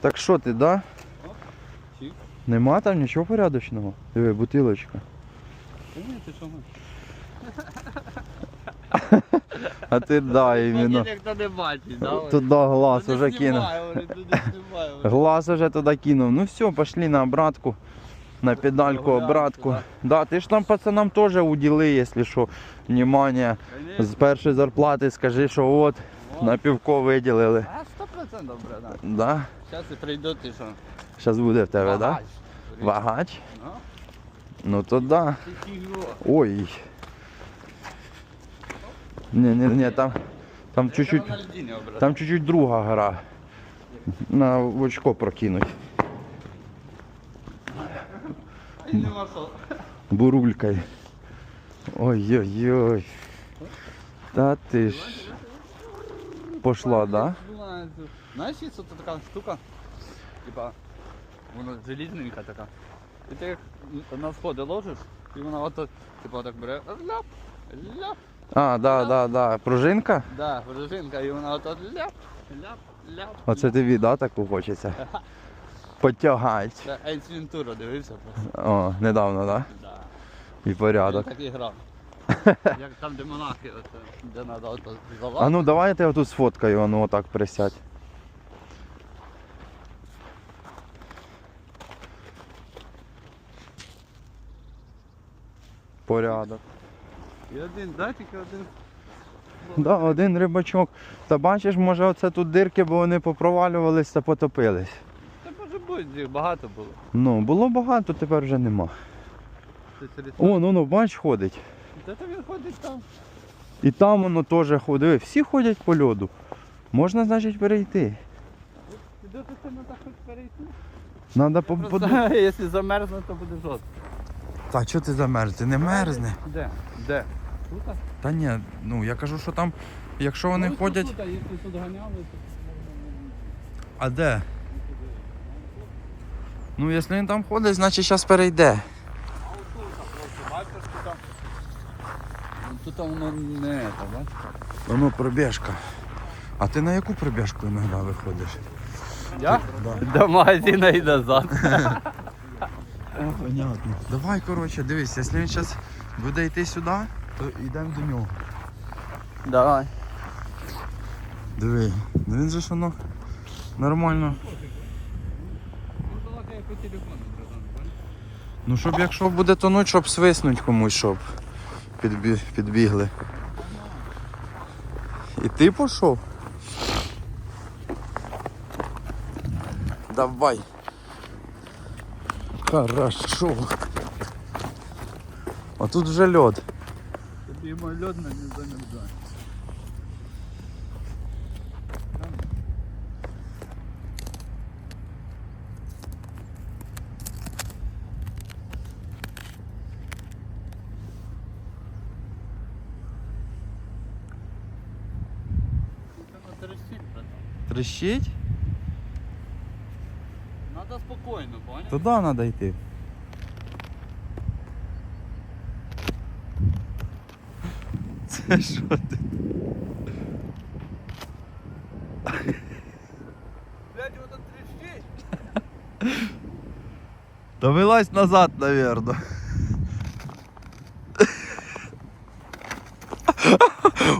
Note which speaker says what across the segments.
Speaker 1: Так що ти, да? Нема там нічого порядочного? Диви, бутилочка. А ти да, іменно.
Speaker 2: ніхто не бачить, да?
Speaker 1: Туди глаз уже кинув. Глаз уже туди кинув. Ну все, пошли на обратку. На педальку обратку. Да, ти ж там пацанам теж уділи, якщо що. Внимание. З першої зарплати скажи, що от на півко виділили.
Speaker 2: Сто процентів, братан.
Speaker 1: Да?
Speaker 2: Зараз і прийдуть і що?
Speaker 1: Зараз буде в тебе, да?
Speaker 2: Багач.
Speaker 1: Вагач?
Speaker 2: Ну,
Speaker 1: Ну то да. Ой. Ні, ні, ні, там, там чуть-чуть, там чуть-чуть друга гра. На в очко прокинуть. Бурулькой. Ой-ой-ой. Та ти ж. Пошла, да?
Speaker 2: Знаєш, є тут така штука, типа, вона железненька така. І ти як на сходи ложиш, і вона ото, типа, так бере, ляп, ляп,
Speaker 1: А, да, да, да. Пружинка?
Speaker 2: да, пружинка, і вона ото ляп, ляп, ляп.
Speaker 1: Оце тобі, да, таку хочеться? Потягать.
Speaker 2: Це Ейс Вентура дивився просто.
Speaker 1: О, недавно, да?
Speaker 2: Да.
Speaker 1: І порядок.
Speaker 2: Він так і грав. Як там, де монахи, оце, де треба ото
Speaker 1: А ну давай я тебе тут сфоткаю, а ну отак присядь. Порядок.
Speaker 2: І один, да, тільки один.
Speaker 1: Да, один рибачок. Та бачиш, може оце тут дирки, бо вони попровалювались та потопились.
Speaker 2: Та може бути, їх багато було.
Speaker 1: Ну, було багато, тепер вже нема.
Speaker 2: Це
Speaker 1: О, ну ну, бач, ходить.
Speaker 2: Та то він ходить там.
Speaker 1: І там воно теж ходить. Всі ходять по льоду. Можна, значить, перейти.
Speaker 2: Ти до ти так хоч перейти?
Speaker 1: Надо по...
Speaker 2: Просто, якщо замерзне, то буде жорстко.
Speaker 1: Та чого ти замерз? Ти не мерзне.
Speaker 2: Де? Де? Тут?
Speaker 1: Та ні, ну я кажу, що там, якщо вони
Speaker 2: Ну,
Speaker 1: ходять.
Speaker 2: Тут, якщо тут ганяли, то
Speaker 1: А де? Ну, якщо він там ходить, значить зараз перейде.
Speaker 2: А отут просто бачиш, що там. Тут воно не це, бачиш?
Speaker 1: Воно пробіжка. А ти на яку пробіжку іноді виходиш?
Speaker 2: Я?
Speaker 1: Да.
Speaker 2: До магазина і назад.
Speaker 1: Понятно. Давай, коротше, дивись, якщо він зараз буде йти сюди, то йдемо до нього.
Speaker 2: Давай.
Speaker 1: Диви, ну він же ж воно нормально.
Speaker 2: Ну.
Speaker 1: Ну щоб якщо буде тонуть, щоб свиснуть комусь, щоб підбі... підбігли. І ти пішов? Давай. Хорошо. А тут вже льод.
Speaker 2: Тобі льодно не замерзає.
Speaker 1: Трещить?
Speaker 2: Надо спокійно, понял?
Speaker 1: Туди треба йти. Це що ти?
Speaker 2: Блядь, вот это трещить.
Speaker 1: Та вилазь назад, наверно.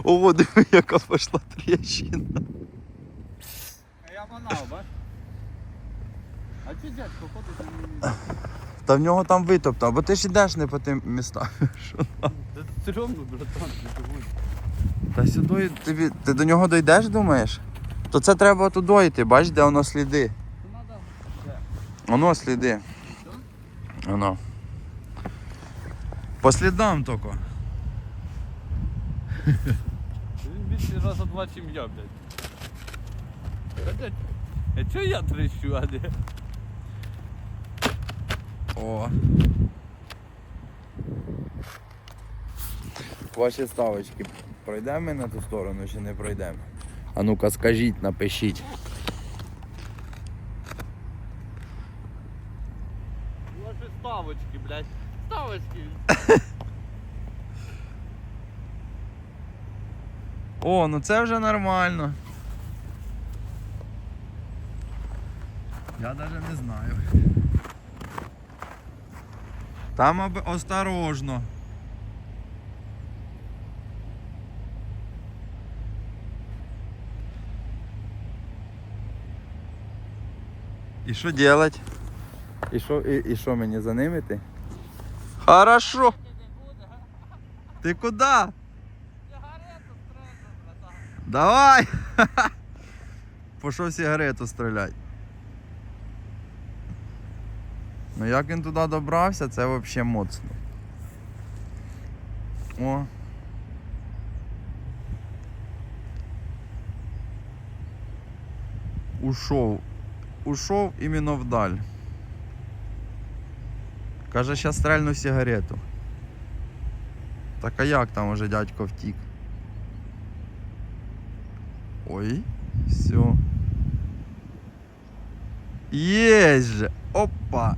Speaker 1: Ого, диви, яка пішла тріщина.
Speaker 2: А я манав, бач? А чи дядько ходить?
Speaker 1: Та в нього там витоптано, бо ти ж ідеш не по тим містам.
Speaker 2: Це стрьомно, братан, не.
Speaker 1: Та сюди тобі, ти до нього дійдеш, думаєш? То це треба туди йти, бач, де воно сліди. Воно сліди. Воно. По слідам тільки.
Speaker 2: Він більше раза два, чим я, блядь. А чого я трещу, а не?
Speaker 1: О. Ваші ставочки. Пройдемо на ту сторону чи не пройдемо? А ну-ка скажіть, напишіть.
Speaker 2: Ваші ставочки, блядь. Ставочки.
Speaker 1: О, ну це вже нормально. Я навіть не знаю. Там об... осторожно. І що делать? І що, і, і що мені за ними йти? Хорошо. Ти куди? Давай! Пішов сигарету стріляти. Ну як він туди добрався, це взагалі моцно. О. Ушов. Ушов іменно вдаль. Каже, щас стрельну сигарету. Так а як там уже дядько втік? Ой, все. Есть же! Опа!